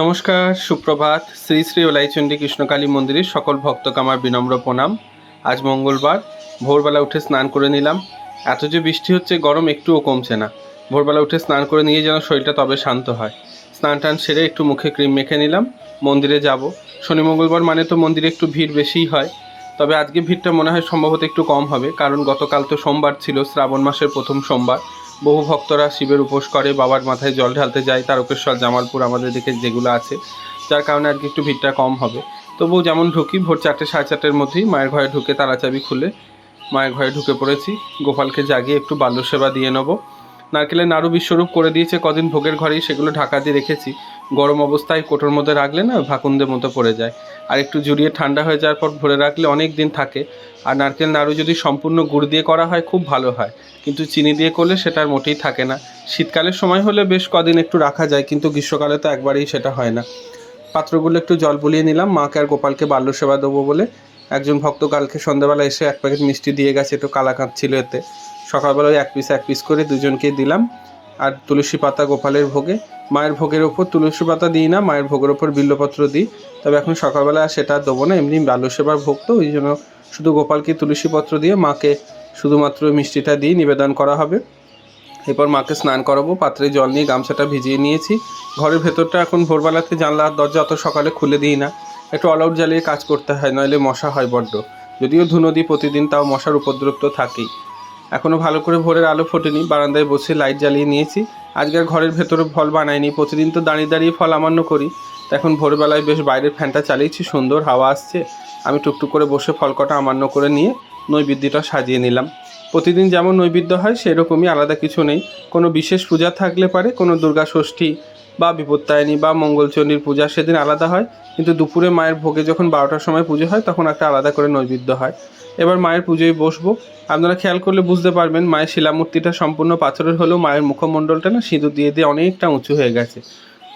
নমস্কার, সুপ্রভাত। শ্রী শ্রী ওলাইচণ্ডী কৃষ্ণকালী মন্দিরের সকল ভক্তকে আমার বিনম্র প্রণাম। আজ মঙ্গলবার, ভোরবেলা উঠে স্নান করে নিলাম। এত যে বৃষ্টি হচ্ছে, গরম একটুও কমছে না। ভোরবেলা উঠে স্নান করে নিয়ে যেন শরীরটা তবে শান্ত হয়। স্নান টান সেরে একটু মুখে ক্রিম মেখে নিলাম, মন্দিরে যাব। শনি মঙ্গলবার মানে তো মন্দিরে একটু ভিড় বেশিই হয়। তবে আজকে ভিড়টা মনে হয় সম্ভবত একটু কম হবে, কারণ গতকাল তো সোমবার ছিল, শ্রাবণ মাসের প্রথম সোমবার। বহু ভক্তরা শিবের উপোস করে, বাবার মাথায় জল ঢালতে যায়, তারকেশ্বর, জামালপুর আমাদের দিকে যেগুলো আছে, যার কারণে আর কি একটু ভিড়টা কম হবে। তবুও যেমন ঢুকি, ভোর চারটে, সাড়ে চারটের মধ্যেই মায়ের ঘরে ঢুকে তালা চাবি খুলে মায়ের ঘরে ঢুকে পড়েছি। গোপালকে জাগিয়ে একটু বাল্য সেবা দিয়ে নেব। নারকেলের নাড়ু বিশ্বরূপ করে দিয়েছে, কদিন ভোগের ঘরেই সেগুলো ঢাকা দিয়ে রেখেছি। গরম অবস্থায় কোটোর মধ্যে রাখলে না, ভাকুন্দের মতো পড়ে যায়। আর একটু জুড়িয়ে ঠান্ডা হয়ে যাওয়ার পর ভরে রাখলে অনেক দিন থাকে। আর নারকেল নাড়ু যদি সম্পূর্ণ গুড় দিয়ে করা হয়, খুব ভালো হয়। কিন্তু চিনি দিয়ে করলে সেটা আর মোটেই থাকে না। শীতকালের সময় হলে বেশ কদিন একটু রাখা যায়, কিন্তু গ্রীষ্মকালে তো একবারেই সেটা হয় না। পাত্রগুলো একটু জল বুলিয়ে নিলাম। মাকে আর গোপালকে বাল্য সেবা দেবো বলে একজন ভক্ত কালকে সন্ধ্যাবেলা এসে এক প্যাকেট মিষ্টি দিয়ে গেছে, একটু কালাকাঁদ ছিল এতে। সকালবেলা এক পিস এক পিস করে দুজনকে দিলাম। আর তুলসী পাতা গোপালের ভোগে। মায়ের ভোগের ওপর তুলসী পাতা দিই না, মায়ের ভোগের ওপর বিল্লপত্র দিই। তবে এখন সকালবেলা সেটা দেবো না, এমনি বালু সেবার ভোগ তো, ওই জন্য শুধু গোপালকে তুলসী পত্র দিয়ে মাকে শুধুমাত্র মিষ্টিটা দিয়ে নিবেদন করা হবে। এরপর মাকে স্নান করাবো, পাত্রে জল নিয়ে গামছাটা ভিজিয়ে নিয়েছি। ঘরের ভেতরটা এখন ভোরবেলাতে জানলা দরজা অত সকালে খুলে দিই না। একটু অল আউট জ্বালিয়ে কাজ করতে হয়, নইলে মশা হয় বড্ড। যদিও ধুনো দিই প্রতিদিন তাও মশার উপদ্রব তো থাকেই। এখনও ভালো করে ভোরের আলো ফোটেনি, বারান্দায় বসে লাইট জ্বালিয়ে নিয়েছি। আজকের ঘরের ভেতরে ফল বানাইনি, প্রতিদিন তো দাঁড়িয়ে দাঁড়িয়ে ফল আমান্য করি। এখন ভোরবেলায় বেশ বাইরের ফ্যানটা চালিয়েছি, সুন্দর হাওয়া আসছে। আমি টুকটুক করে বসে ফল কটা আমান্য করে নিয়ে নৈবেদ্যটা সাজিয়ে নিলাম। প্রতিদিন যেমন নৈবেদ্য হয়, সেরকমই আলাদা কিছু নেই। কোনো বিশেষ পূজা থাকলে পারে, কোনো দুর্গা ষষ্ঠী বা বিপত্তায়নী বা মঙ্গলচণ্ডীর পূজা সেদিন আলাদা হয়। কিন্তু দুপুরে মায়ের ভোগে যখন বারোটার সময় পুজো হয়, তখন একটা আলাদা করে নৈবেদ্য হয়। এবার মায়ের পুজোয় বসবো। আপনারা খেয়াল করলে বুঝতে পারবেন, মায়ের শিলামূর্তিটা সম্পূর্ণ পাথরের হলেও মায়ের মুখমণ্ডলটা না সিঁদুর দিয়ে দিয়ে অনেকটা উঁচু হয়ে গেছে।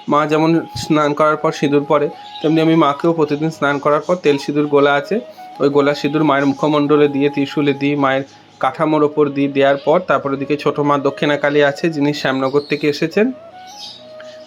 মা যেমন স্নান করার পর সিঁদুর পরে, তেমনি আমি মাকেও প্রতিদিন স্নান করার পর তেল সিঁদুর গোলা আছে। ওই গোলা সিঁদুর মায়ের মুখমণ্ডলে দিয়ে, ত্রিশুলে দিই মায়ের কাঠামোর ওপর দিয়ে দেওয়ার পর তারপরে দিকে ছোটো মা দক্ষিণাকালী আছে, যিনি শ্যামনগর থেকে এসেছেন।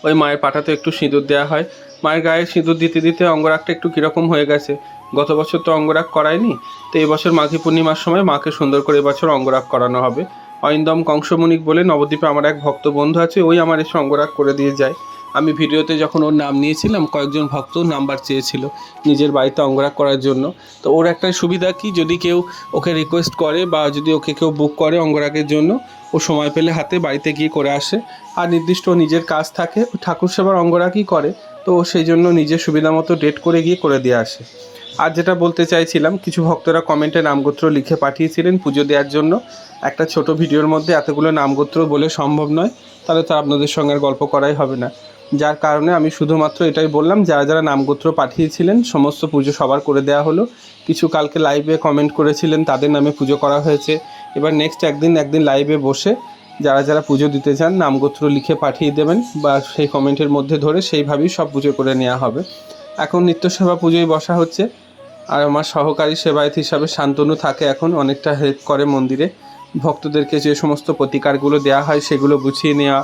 ওই মায়ের পাঠাতে একটু সিঁদুর দেওয়া হয়। মায়ের গায়ে সিঁদুর দিতে দিতে অঙ্গরাগটা একটু কীরকম হয়ে গেছে। গত বছর তো অঙ্গরাগ করায়নি, তো এবছর বছর মাঘী পূর্ণিমার সময় মাকে সুন্দর করে এবছর অঙ্গরাগ করানো হবে। অইন্দম কংসমণিক বলে নবদ্বীপে আমার এক ভক্ত বন্ধু আছে, ওই আমার এসে অঙ্গরাগ করে দিয়ে যায়। আমি ভিডিওতে যখন ওর নাম নিয়েছিলাম, কয়েকজন ভক্ত নাম্বার চেয়েছিল নিজের বাড়িতে অঙ্গরাগ করার জন্য। তো ওর একটা সুবিধা কি, যদি কেউ ওকে রিকোয়েস্ট করে বা যদি ওকে কেউ বুক করে অঙ্গরাগের জন্য, ও সময় পেলে হাতে বাড়িতে গিয়ে করে আসে। আর নির্দিষ্ট নিজের কাজ থাকে ঠাকুর সেবার অঙ্গরাগই করে, তো ও সেই জন্য নিজের সুবিধা মতো ডেট করে গিয়ে করে দিয়ে আসে। আর যেটা বলতে চাইছিলাম, কিছু ভক্তরা কমেন্টে নামগোত্র লিখে পাঠিয়েছিলেন পুজো দেওয়ার জন্য। একটা ছোট ভিডিওর মধ্যে এতগুলো নামগোত্র বলে সম্ভব নয়, তাহলে তো আপনাদের সঙ্গে আর গল্প করাই হবে না। যার কারণে আমি শুধুমাত্র এটাই বললাম, যারা যারা নামগোত্র পাঠিয়েছিলেন, সমস্ত পুজো সবার করে দেওয়া হলো। কিছু কালকে লাইভে কমেন্ট করেছিলেন, তাদের নামে পুজো করা হয়েছে। এবার নেক্সট একদিন একদিন লাইভে বসে যারা যারা পুজো দিতে চান, নামগোত্র লিখে পাঠিয়ে দেবেন বা সেই কমেন্টের মধ্যে ধরে সেইভাবেই সব পুজো করে নেওয়া হবে। এখন নিত্য সেবা পুজোয় বসা হচ্ছে। আর আমার সহকারী সেবায়ত হিসাবে শান্তনু থাকে এখন, অনেকটা হেল্প করে মন্দিরে। ভক্তদেরকে যে সমস্ত প্রতিকারগুলো দেওয়া হয়, সেগুলো গুছিয়ে নেওয়া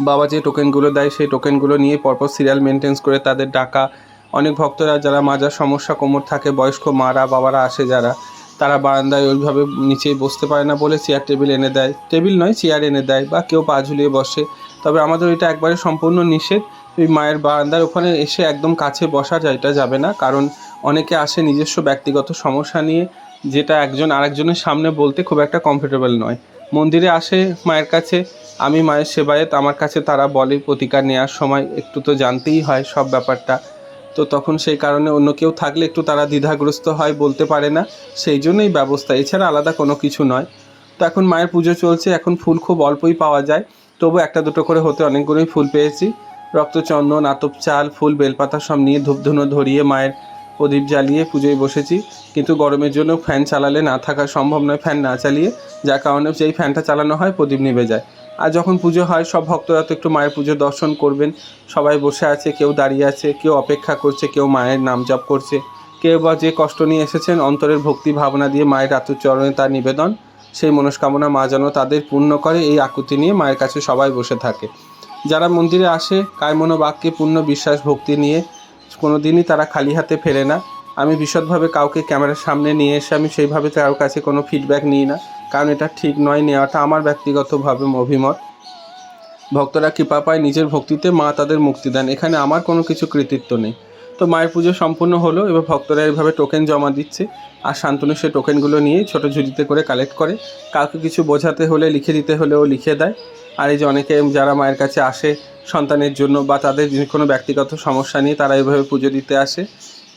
বাবা যে টোকেনগুলো দেয়, সেই টোকেনগুলো নিয়ে পরপর সিরিয়াল মেনটেন্স করে তাদের ডাকা। অনেক ভক্তরা যারা মাজার সমস্যা কোমর থাকে, বয়স্ক মারা, বাবারা আসে যারা, তারা বারান্দায় ওইভাবে নিচেই বসতে পারে না বলে চেয়ার টেবিল এনে দেয়। টেবিল নয় চেয়ার এনে দেয় বা কেউ পা ঝুলিয়ে বসে। তবে আমাদের এটা একবারে সম্পূর্ণ নিষেধ। ওই মায়ের বারান্দার ওখানে এসে একদম কাছে বসা যায়, এটা যাবে না। কারণ অনেকে আসে নিজস্ব ব্যক্তিগত সমস্যা নিয়ে, যেটা একজন আরেকজনের সামনে বলতে খুব একটা কমফোর্টেবল নয়। মন্দিরে আসে মায়ের কাছে। আমি মায়ের সেবায়েত, আমার কাছে তারা বলে, প্রতিকার নেওয়ার সময় একটু তো জানতেই হয় সব ব্যাপারটা। তো তখন সেই কারণে অন্য কেউ থাকলে একটু তারা দ্বিধাগ্রস্ত হয়, বলতে পারে না। সেই জন্যই ব্যবস্থা। এছাড়া আলাদা কোনো কিছু নয়। তো এখন মায়ের পুজো চলছে, এখন ফুল খুব অল্পই পাওয়া যায়। তবু একটা দুটো করে হতে অনেকগুলোই ফুল পেয়েছি। রক্তচন্দন, আতপ চাল, ফুল, বেলপাতা সব নিয়ে ধূপধুনো ধরিয়ে মায়ের প্রদীপ জ্বালিয়ে পুজোয় বসেছি। কিন্তু গরমের জন্য ফ্যান চালালে না থাকা সম্ভব নয়, ফ্যান না চালিয়ে। যার কারণে যেই ফ্যানটা চালানো হয়, প্রদীপ নিভে যায়। আর যখন পুজো হয়, সব ভক্তরা তো একটু মায়ের পুজো দর্শন করবেন। সবাই বসে আছে, কেউ দাঁড়িয়ে আছে, কেউ অপেক্ষা করছে, কেউ মায়ের নাম জপ করছে। কেউ বা যে কষ্ট নিয়ে এসেছেন, অন্তরের ভক্তি ভাবনা দিয়ে মায়ের চরণে তার নিবেদন। সেই মনস্কামনা মা যেন তাদের পূর্ণ করে, এই আকুতি নিয়ে মায়ের কাছে সবাই বসে থাকে। যারা মন্দিরে আসে কায়মনো বাক্যে পূর্ণ বিশ্বাস, ভক্তি নিয়ে কোনো দিনই তারা খালি হাতে ফেরে না। আমি বিশদভাবে কাউকে ক্যামেরার সামনে নিয়ে এসে আমি সেইভাবে কারোর কাছে কোনো ফিডব্যাক নিই না, কারণ এটা ঠিক নয়, নেওয়াটা আমার ব্যক্তিগতভাবে অভিমত। ভক্তরা কৃপা পায় নিজের ভক্তিতে মা তাদের মুক্তি দেন, এখানে আমার কোনো কিছু কৃতিত্ব নেই। তো মায়ের পুজো সম্পূর্ণ হলো, এবার ভক্তরা এইভাবে টোকেন জমা দিচ্ছে, আর শান্তনু সে টোকেনগুলো নিয়ে ছোটো ঝুড়িতে করে কালেক্ট করে। কাউকে কিছু বোঝাতে হলে, লিখে দিতে হলেও লিখে দেয়। আর এই যে অনেকে যারা মায়ের কাছে আসে সন্তানের জন্য বা তাদের কোনো ব্যক্তিগত সমস্যা নিয়ে, তারা এইভাবে পুজো দিতে আসে।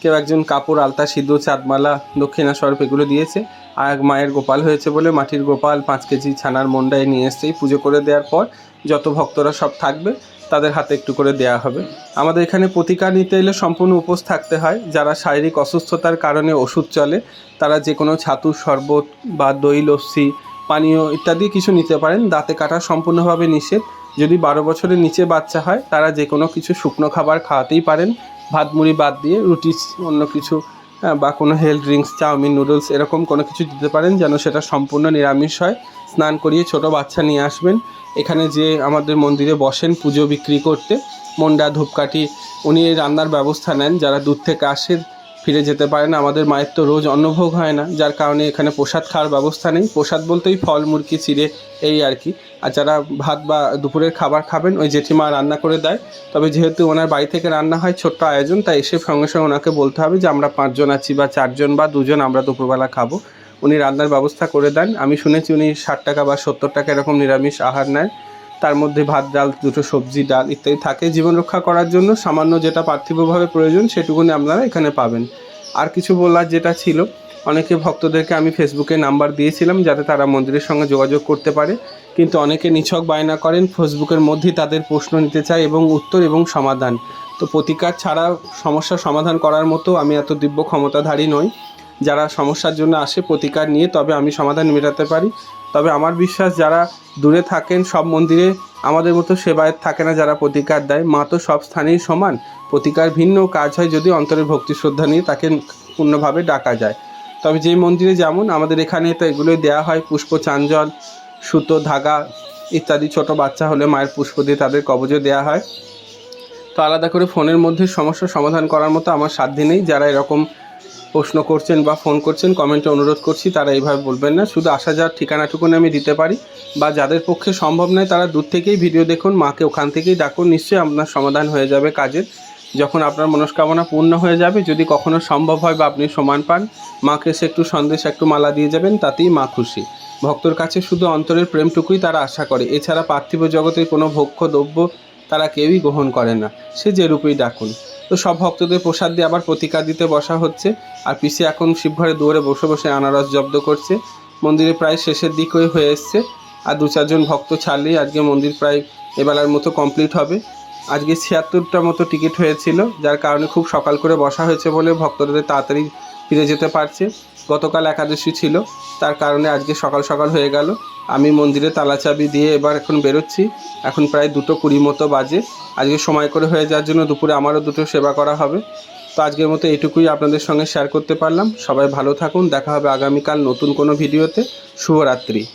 কেউ একজন কাপড়, আলতা, সিঁদুর, চাঁদমালা দক্ষিণা স্বরূপ এগুলো দিয়েছে। আর এক মায়ের গোপাল হয়েছে বলে মাটির গোপাল পাঁচ কেজি ছানার মন্ডায় নিয়ে এসেই পুজো করে দেওয়ার পর যত ভক্তরা সব থাকবে তাদের হাতে একটু করে দেয়া হবে। আমাদের এখানে প্রতিকার নিতে এলে সম্পূর্ণ উপোস থাকতে হয়। যারা শারীরিক অসুস্থতার কারণে ওষুধ চলে, তারা যে কোনো ছাতু, শরবত বা দই, লস্যি, পানীয় ইত্যাদি কিছু নিতে পারেন। দাঁতে কাটা সম্পূর্ণভাবে নিষেধ। যদি বারো বছরের নিচে বাচ্চা হয়, তারা যে কোনো কিছু শুকনো খাবার খাওয়াতেই পারেন। ভাত, মুড়ি বাদ দিয়ে রুটি, অন্য কিছু বা কোনো হেলথ ড্রিঙ্কস চাউমিন নুডলস এরকম কোনো কিছু দিতে পারেন যেন সেটা সম্পূর্ণ নিরামিষ হয়। স্নান করিয়ে ছোট বাচ্চা নিয়ে আসবেন। এখানে যে আমাদের মন্দিরে বসেন পুজো বিক্রি করতে, মন্ডা, ধূপকাঠি, উনি রান্নার ব্যবস্থা নেন। যারা দূর থেকে আসে, ফিরে যেতে পারে না। আমাদের মায়ের তো রোজ অন্নভোগ হয় না, যার কারণে এখানে প্রসাদ খাওয়ার ব্যবস্থা নেই। প্রসাদ বলতেই ফল, মুরগি, চিড়ে, এই আর কি। আর যারা ভাত বা দুপুরের খাবার খাবেন, ওই জেঠিমা রান্না করে দেয়। তবে যেহেতু ওনার বাড়ি থেকে রান্না হয়, ছোট্ট আয়োজন, তাই এসে সঙ্গে সঙ্গে ওনাকে বলতে হবে যে, আমরা পাঁচজন আছি বা চারজন বা দুজন আমরা দুপুরবেলা খাব। উনি রান্নার ব্যবস্থা করে দেন। আমি শুনেছি উনি ষাট টাকা বা সত্তর টাকা এরকম নিরামিষ আহার নেয়। তার মধ্যে ভাত, ডাল, দুটো সবজি, ডাল ইত্যাদি থাকে জীবন রক্ষা করার জন্য। সামান্য যেটা পার্থিবভাবে প্রয়োজন সেটুকুনি আপনারা এখানে পাবেন। আর কিছু বলার যেটা ছিল, অনেকে ভক্তদেরকে আমি ফেসবুকে নাম্বার দিয়েছিলাম যাতে তারা মন্দিরের সঙ্গে যোগাযোগ করতে পারে। কিন্তু অনেকে নিছক বায়না করেন, ফেসবুকের মধ্যেই তাদের প্রশ্ন নিতে চায় এবং উত্তর এবং সমাধান। তো প্রতিকার ছাড়া সমস্যার সমাধান করার মতো আমি এত দিব্য ক্ষমতাধারী নই। যারা সমস্যার জন্য আসে প্রতিকার নিয়ে, তবে আমি সমাধান মেটাতে পারি। তবে আমার বিশ্বাস, যারা দূরে থাকেন, সব মন্দিরে আমাদের মতো সেবায়ত থাকে না যারা প্রতিকার দেয়। মা তো সব স্থানেই সমান। প্রতিকার ভিন্ন কাজ হয় যদি অন্তরের ভক্তি শ্রদ্ধা নিয়ে তাকে পূর্ণভাবে ডাকা যায়। তবে যে মন্দিরে যেমন, আমাদের এখানে তো এগুলোই দেওয়া হয়। পুষ্প চাঞ্জল সুতো, ধাগা ইত্যাদি ছোট বাচ্চা হলে মায়ের পুষ্প দিয়ে তাদের কবজও দেওয়া হয়। তো আলাদা করে ফোনের মধ্যে সমস্যার সমাধান করার মতো আমার সাধ্যি নেই। যারা এরকম প্রশ্ন করছেন বা ফোন করছেন কমেন্টে অনুরোধ করছি, তারা এইভাবে বলবেন না। শুধু আসা যাওয়ার ঠিকানাটুকুনি আমি দিতে পারি বা যাদের পক্ষে সম্ভব নয়, তারা দূর থেকেই ভিডিও দেখুন, মাকে ওখান থেকেই ডাকুন, নিশ্চয়ই আপনার সমাধান হয়ে যাবে কাজের। যখন আপনার মনস্কামনা পূর্ণ হয়ে যাবে, যদি কখনো সম্ভব হয় বা আপনি সমান পান, মাকে সে একটু সন্দেশ, একটু মালা দিয়ে যাবেন, তাতেই মা খুশি। ভক্তর কাছে শুধু অন্তরের প্রেমটুকুই তারা আশা করে। এছাড়া পার্থিব জগতের কোনো ভক্ষ দ্রব্য তারা কেউই গ্রহণ করে না। সে যে রূপেই ডাকুন। তো সব ভক্তদের প্রসাদ দিয়ে আবার প্রতিকার দিতে বসা হচ্ছে। আর পিসি এখন শিবঘরে দুয়ারে বসে বসে আনারস জব্দ করছে। মন্দিরে প্রায় শেষের দিক হয়ে হয়ে এসছে। আর দু চারজন ভক্ত ছাড়লেই আজকে মন্দির প্রায় এবেলার মতো কমপ্লিট হবে। আজকে ছিয়াত্তরটা মতো টিকিট হয়েছিল, যার কারণে খুব সকাল করে বসা হয়েছে বলে ভক্তদের তাড়াতাড়ি ফিরে যেতে পারছে। গতকাল একাদশী ছিল, তার কারণে আজকে সকাল সকাল হয়ে গেল। আমি মন্দিরে তালা চাবি দিয়ে এবার এখন বেরোচ্ছি। এখন প্রায় দুটো কুড়ি মতো বাজে। আজকে সময় করে হয়ে যাওয়ার জন্য দুপুরে আমারও দুটো সেবা করা হবে। তো আজকের মতো এটুকুই আপনাদের সঙ্গে শেয়ার করতে পারলাম। সবাই ভালো থাকুন। দেখা হবে আগামীকাল নতুন কোনো ভিডিওতে। শুভরাত্রি।